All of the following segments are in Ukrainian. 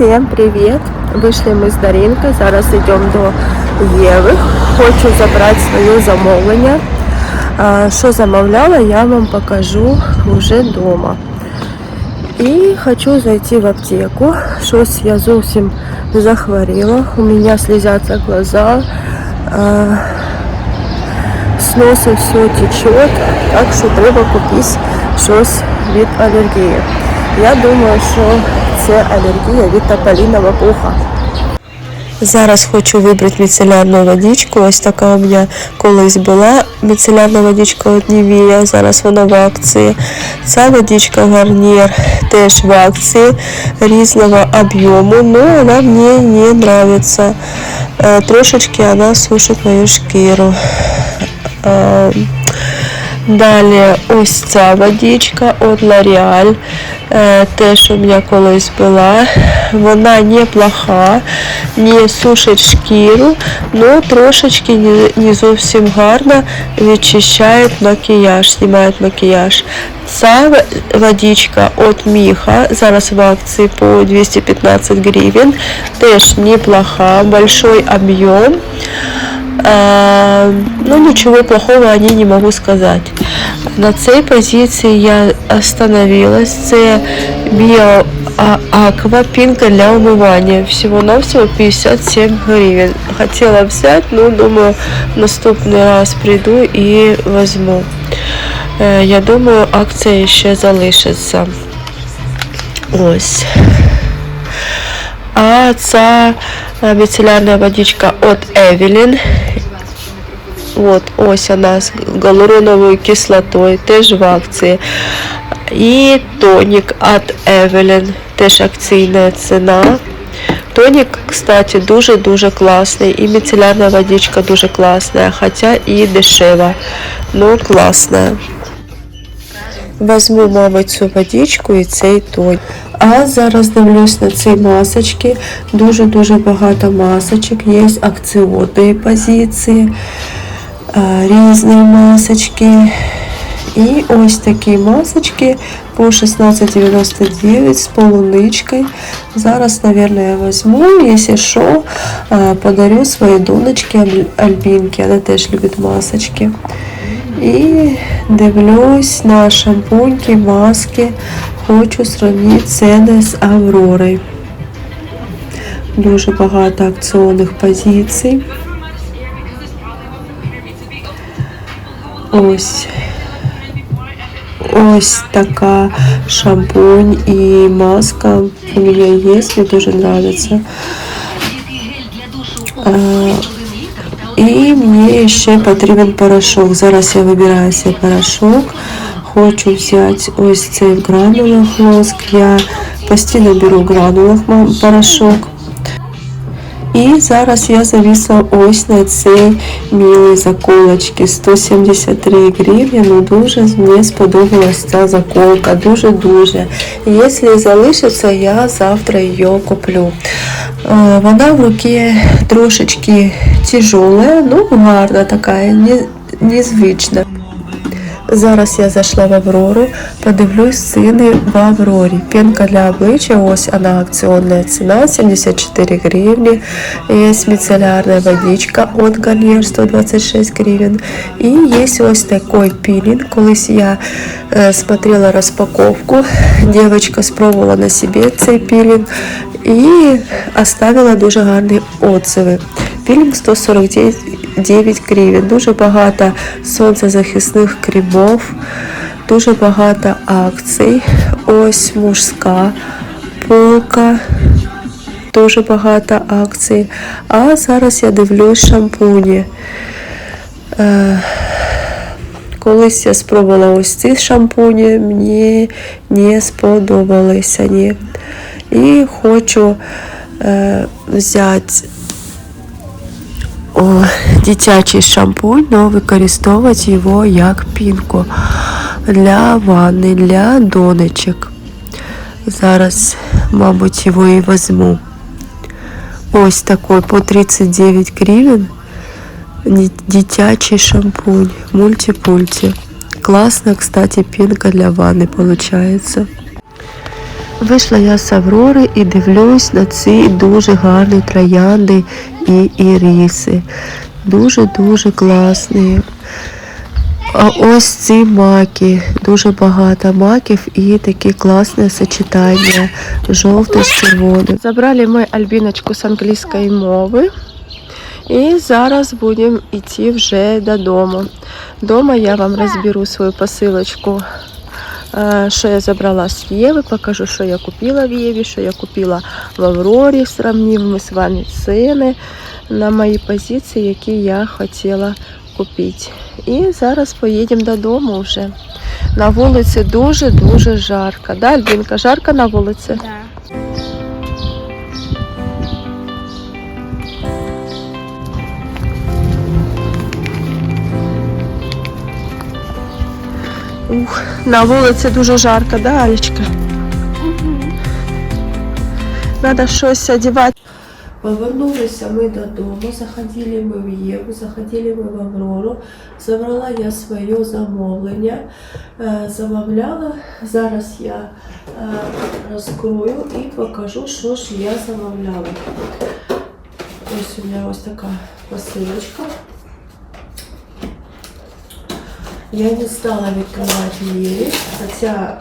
Всем привет! Вийшли ми з Даринкою, зараз йдемо до Єви. Хочу забрати своє замовлення. А, Що замовляла, я вам покажу вже вдома. І хочу зайти в аптеку. Щось я зовсім захворіла. У мене слезятся глаза. А, З носа все течет, так що треба купити щось від алергії. Я думаю, що це алергія від тополіного пуха. Зараз хочу вибрати міцелярну водичку. Ось така у мене колись була міцелярна водичка від Нівія, зараз вона в акції. Ця водичка гарнір теж в акції різного об'єму, але вона мені не подобається. Трошечки вона сушить мою шкіру. Далі ось ця водичка від L'Oreal. Е, Теж у мене колись була. Вона неплоха, не сушить шкіру, але трошечки не, не зовсім гарно відчищає макіяж, знімає макіяж. Ця водичка від Міха, зараз в акції по 215 гривень, теж неплоха, большой об'єм. А, ну, ничего плохого о не могу сказать. На цій позиції я остановилась. Це Bio Aqua пінка для умивання. Всього-навсього 57 гривень. Хотіла взяти, ну, думаю, наступний раз прийду і возьму. Е, Я думаю, акція ще залишиться. Ось. А ця е, міцелярна водичка від Evelyn. От, ось вона з галуроновою кислотою, теж в акції. І тонік від Evelyn, теж акційна ціна. Тонік, кстати, дуже-дуже класний. І міцелярна водичка дуже класна, хоча і дешева, но класна. Возьму, мабуть, цю водичку і цей тонік. А зараз дивлюсь на ці масочки. Дуже-дуже багато масочок. Є акціонні позиції, різні масочки. І ось такі масочки по 16,99 з полуничкою. Зараз, мабуть, я візьму, якщо що, подарю своїй донечці Аль- Альбінки. Вона теж любить масочки. І дивлюсь на шампуньки, маски. Хочу сравнити ціни з Авророю. Дуже багато акціонних позицій. Ось. Ось така шампунь і маска у мене є, мені дуже подобається. І мені ще потрібен порошок. Зараз я вибираю цей порошок. Хочу взяти ось цей в гранулах воск. Я постійно беру гранулах порошок. І зараз я завісла ось на цей мілий заколочки 173 гривні. Ну дуже мені сподобалась ця заколка, дуже-дуже. Якщо залишиться, я завтра її куплю. Е, Вона в руці трошечки тяжела, ну гарна така, незвична. Зараз я зайшла в Аврору, подивлюсь ціни в Аврорі. Пенка для обличчя, ось вона акціонна ціна 74 гривні. Є міцелярна водичка от Гарnier 126 гривень. І є ось такий пілінг. Колись я е, смотрела розпаковку, дівчинка спробувала на себе цей пілінг і оставила дуже гарні отзиви. Пілінг 149 9 гривень. Дуже багато сонцезахисних кремов, дуже багато акцій. Ось мужська полка. Дуже багато акцій. А зараз я дивлюсь шампуні. Е, Колись я спробувала ось ці шампуні, мені не сподобалися. Ні. І хочу е, взяти дитячий шампунь, але використовувати його як пінку для ванни, для донечок. Зараз, мабуть, його і візьму. Ось такой по 39 гривень. Ди- Дитячий шампунь, мультипульти. Кстати, пенка для ванны получается. Вийшла я з Аврори і дивлюсь на ці дуже гарні троянди і іріси. Дуже-дуже класні. А ось ці маки, дуже багато маків і такі класне сочетання жовте з червоним. Забрали ми Альбіночку з англійської мови. І зараз будемо йти вже додому. Дома я вам розберу свою посилочку, що я забрала з Єви, покажу, що я купила в Єві, що я купила в Аврорі, сравнимо ми з вами ціни на мої позиції, які я хотіла купити. І зараз поїдемо додому вже. На вулиці дуже-дуже жарко. Да, Альбінка, жарко на вулиці? Да. Ух, на вулиці дуже жарко, да, Алечка? Надо щось одягати. Повернулися ми додому, заходили ми в Єву, заходили ми в Аврору, забрала я своє замовлення, е, замовляла. Зараз я е, розкрою і покажу, що ж я замовляла. Ось у мене ось така посилочка. Я не стала відкривати її, хоча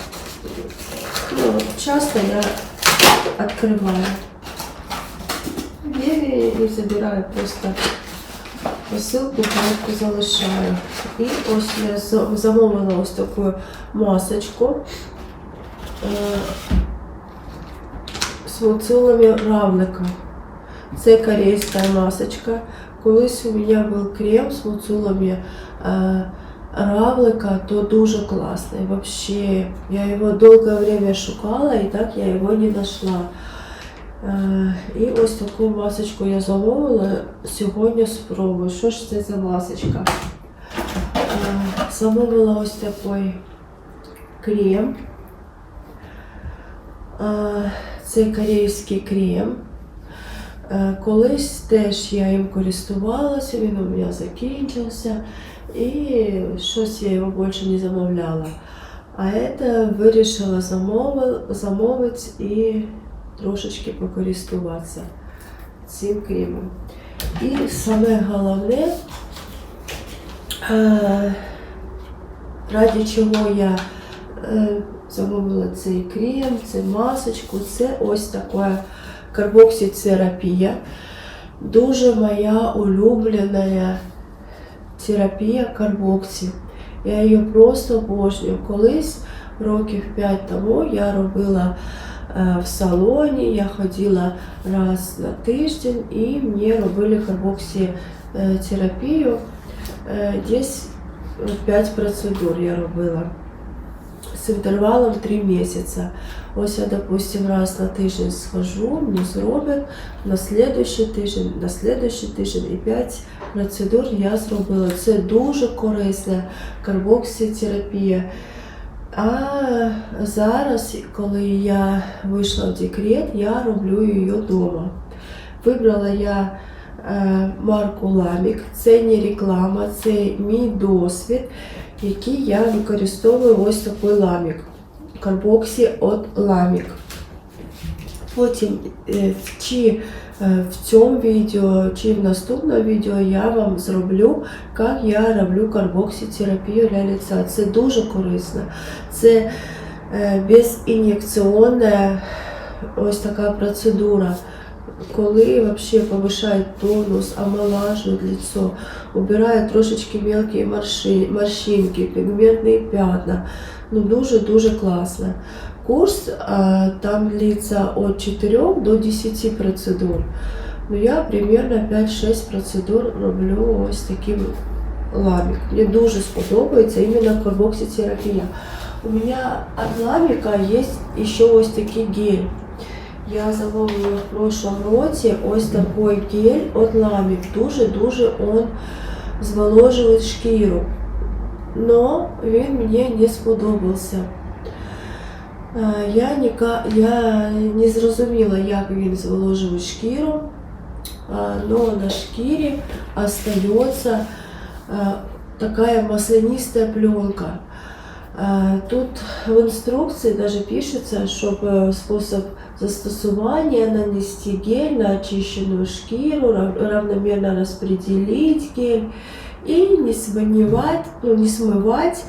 ну, часто я відкриваю. Двері не забираю, просто посилку коротко залишаю. І ось я за- замовила ось таку масочку е, з моцилами равлика. Це корейська масочка. Колись у мене був крем з моцилами е, равлика, то дуже класний. Вообще, я його довге время шукала і так я його не знайшла. Е, І ось таку масочку я замовила. Сьогодні спробую. Що ж це за масочка? Е, Замовила ось такий крем. Е, Це корейський крем. Колись теж я їм користувалася, він у мене закінчився. І щось я його більше не замовляла. А це вирішила замовити, і трошечки покористуватися цим кремом. І саме головне, е, ради чого я е, замовила цей крем, цю масочку, це ось така карбокситерапія. Дуже моя улюблена терапія карбоксі. Я її просто обожнюю. Колись, років 5 тому, я робила е, в салоні, я ходила раз на тиждень і мені робили карбоксітерапію. Е, Десь 5 процедур я робила з інтервалом 3 місяці. Ось я, допустим, раз на тиждень схожу, мені зроблять, на следующий тиждень, на следующий тиждень і 5 процедур я зробила. Це дуже корисна карбокситерапія. А зараз, коли я вийшла в декрет, я роблю її вдома. Вибрала я е, марку Ламік. Це не реклама, це мій досвід, який я використовую ось такий ламік. Карбоксі від Ламік. Потім е, чи е, в цьому відео, чи в наступному відео я вам зроблю, як я роблю карбокситерапію для лица. Це дуже корисно. Це е, безін'єкційна ось така процедура, коли вообще повишають тонус, омолажують лицо, убирає трошечки мелкі морши, морщинки, пігментні пятна. Ну дуже-дуже класно. Курс а, там длится от 4 до 10 процедур. Ну я примерно 5-6 процедур роблю ось таким ламік. Мені дуже сподобається іменно карбокситерапія. У мене від ламіка є ще ось такий гель. Я замовила в прошлом році ось такий гель від ламік. Дуже-дуже он зволожує шкіру. Но він мені не сподобався. Е, Я не, ка- я не зрозуміла, як він зволожує шкіру, але на шкірі остается е, такая маслянистая пленка. Е, Тут в інструкції даже пишеться, щоб е, спосіб застосування нанести гель на очищенную шкіру, рав- равномерно распределить гель и не смывать, ну, не смывать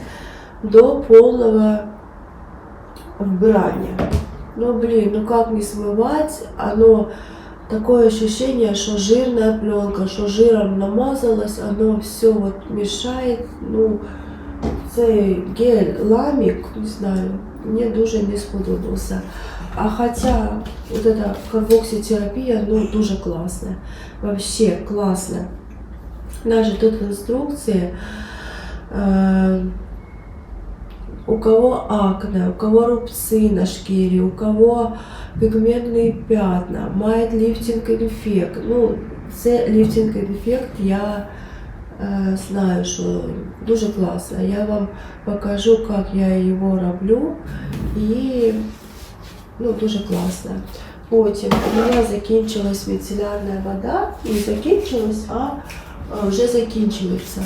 до полного вбирания. Ну блин, ну как не смывать? Оно такое ощущение, что жирная пленка, что жиром намазалось, оно все вот мешает. Ну, цей гель ламік, не знаю, мені дуже не сподобався. А хоча вот эта карбокситерапія, ну, дуже класна. Вообще класна. Даже тут в инструкции э, у кого акне, у кого рубцы на шкире, у кого пигментные пятна, мает лифтинг эффект. Ну, це лифтинг эффект я е, знаю, що дуже класно. Я вам покажу, як я його роблю. І ну, дуже класно. Потім у мене закінчилась міцелярна вода. Не закінчилась, а вже закінчується.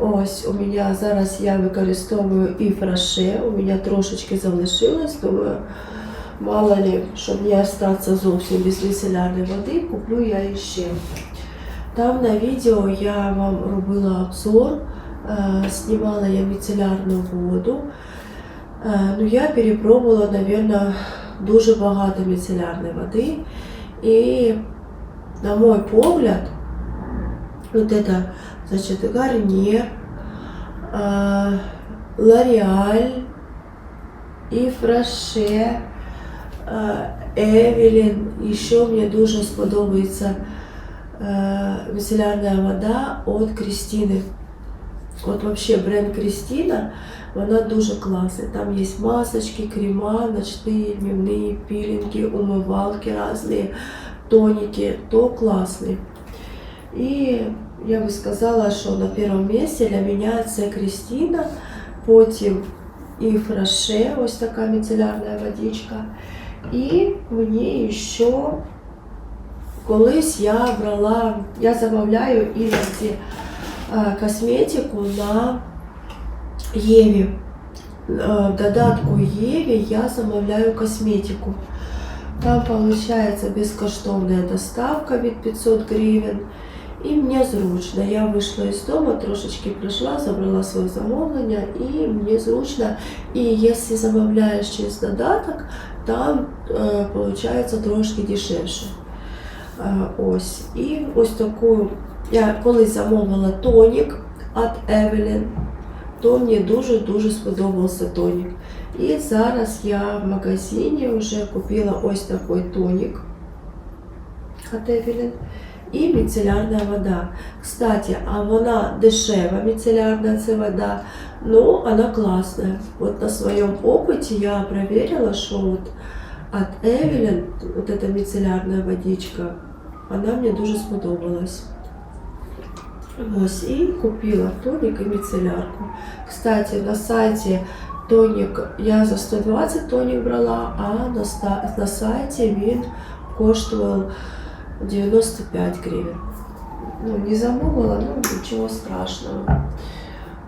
Ось у мене зараз я використовую і фраше, у мене трошечки залишилось, думаю, мало ли, щоб не остатися зовсім без міцелярної води, куплю я ще. Там на відео я вам робила обзор, е, знімала я міцелярну воду. Е, Ну, я перепробувала, мабуть, дуже багато міцелярної води. І, на мой погляд, вот это, значит, Гарниер, э, Лореаль і Фраше, э, Евелін. Ще мені дуже сподобається э, міцелярна вода від Крістіни. От вообще бренд Крістіна, вона дуже класна. Там є масочки, крема, ночні, дневні пілінги, умивалки різні, тоніки, то класний. І я би сказала, що на першому місці для мене це Крістіна, потім і Фраше, ось така міцелярна водичка. І мені ще колись я брала, я замовляю іноді е, косметику на Єві. Е, додатку Єві я замовляю косметику. Там получается безкоштовная доставка від 500 гривен. І мені зручно. Я вийшла із дому, трошечки прийшла, забрала своє замовлення, і мені зручно. І якщо замовляєш через додаток, там е, получається трошки дешевше. Е, ось. І ось таку я колись замовила тонік від Evelyn, то мені дуже-дуже сподобався тонік. І зараз я в магазині вже купила ось такий тонік від Evelyn і міцелярна вода. Кстати, а вона дешева, міцелярна це вода, но она классная. Вот на своем опыте я проверила, что вот от Evelyn, вот эта міцелярна водичка, она мне дуже сподобалась. Ось, і купила тонік і міцелярку. Кстати, на сайті тонік я за 120 тонік брала, а на, ста- на сайті він коштував 95 гривень. Ну, не замовила, ну нічого страшного.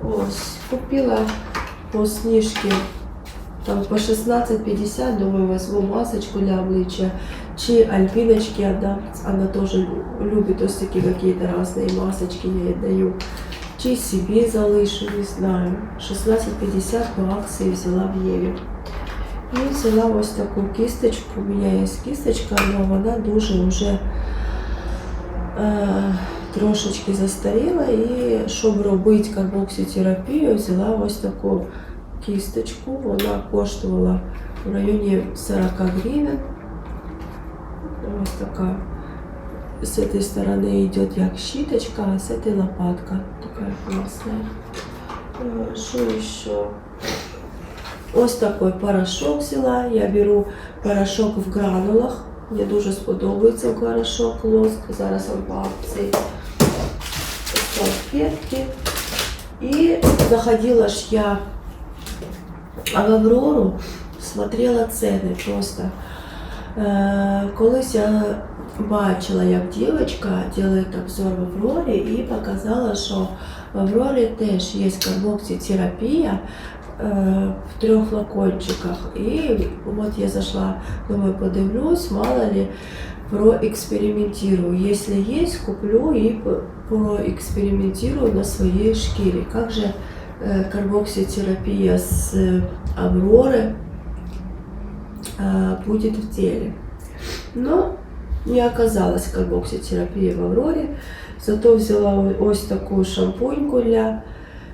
Ось, купила по снижке там по 16,50, думаю, возьму масочку для обличия. Чи альпиночки отдам, она тоже любит ось такі какие-то разные масочки, я ей даю. Чи себе залишу, не знаю. 16,50 по акції взяла в Єві. І взяла ось таку кисточку. У мене є кисточка, але вона дуже вже е, трошечки застаріла. І щоб робити карбокситерапію, взяла ось таку кисточку. Вона коштувала в районі 40 гривень. Ось така. С этой стороны идет як щиточка, а с этой лопатка. Такая классная. Э, Что еще? Ось такой порошок взяла. Я беру порошок в гранулах. Мені дуже сподобається порошок лоск. Зараз он по акції. Салфетки. І заходила ж я в Аврору, смотрела ціни просто. Е, Колись я бачила, як дівчинка робить обзор в Аврорі і показала, що в Аврорі теж є карбокситерапія, э, в трех флакончиках. И вот я зашла, думаю, подивлюсь, мало ли, проэкспериментирую. Если есть, куплю и п- проэкспериментирую на своей шкире. Как же э, карбокситерапия с э, Авроры э, будет в теле. Но не оказалась карбокситерапия в Авроре. Зато взяла о- ось таку шампуньку для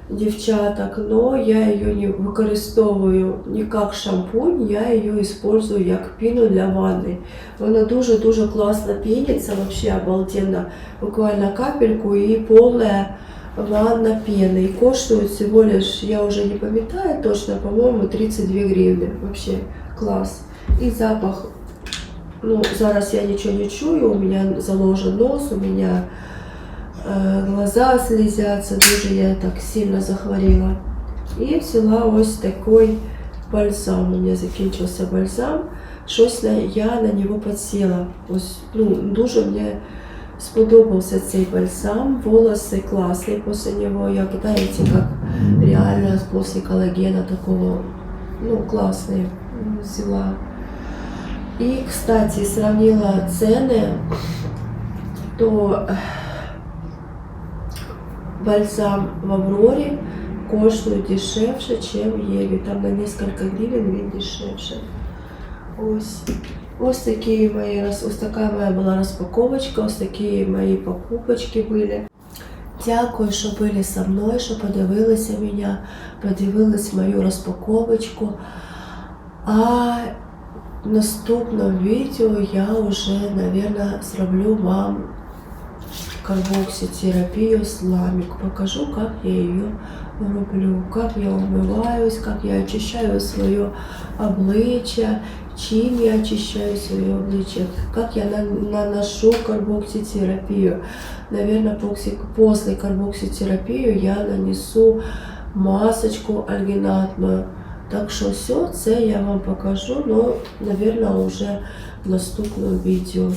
дівчаток, но я її не використовую не як шампунь, я її использую як піну для ванни. Вона дуже-дуже класно піниться, вообще обалденно. Буквально капельку і повна ванна пены. И коштует всего лишь, я уже не памятаю точно, по-моему, 32 гривны. Вообще класс. И запах, ну, зараз я ничего не чую, у меня заложен нос, у меня э, глаза слезятся, дуже я так сильно захворела. І взяла ось такий бальзам. У мене закінчився бальзам. Щось на, я на нього підсіла. Ось, ну, дуже мені сподобався цей бальзам. Волоси класні після нього. Як знаєте, як реально після коллагена такого, ну, класний взяла. И, кстати, сравнила цены, то э, бальзам в Авроре коштует дешевше, чем в Еве. Там на несколько гривен дешевше. Ось. Ось такі мої ось така моя була розпаковочка, ось такі мої покупочки були. Дякую, що були со мною, що подивилися мене, подивились мою розпаковочку. А в наступному відео я вже, наверное, зроблю вам карбокситерапию с ламик. Покажу, как я ее роблю, как я умываюсь, как я очищаю свое обличчя, чим я очищаю свое обличчя, как я на- наношу карбокситерапию. Наверное, после, карбокситерапии я нанесу масочку альгинатную. Так що все це я вам покажу, но, наверное, уже в наступному відео.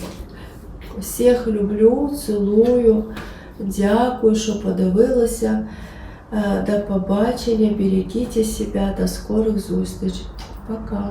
Всіх люблю, цілую, дякую, що подивилися. Е, До побачення, берегіть себе, до скорих зустріч. Пока.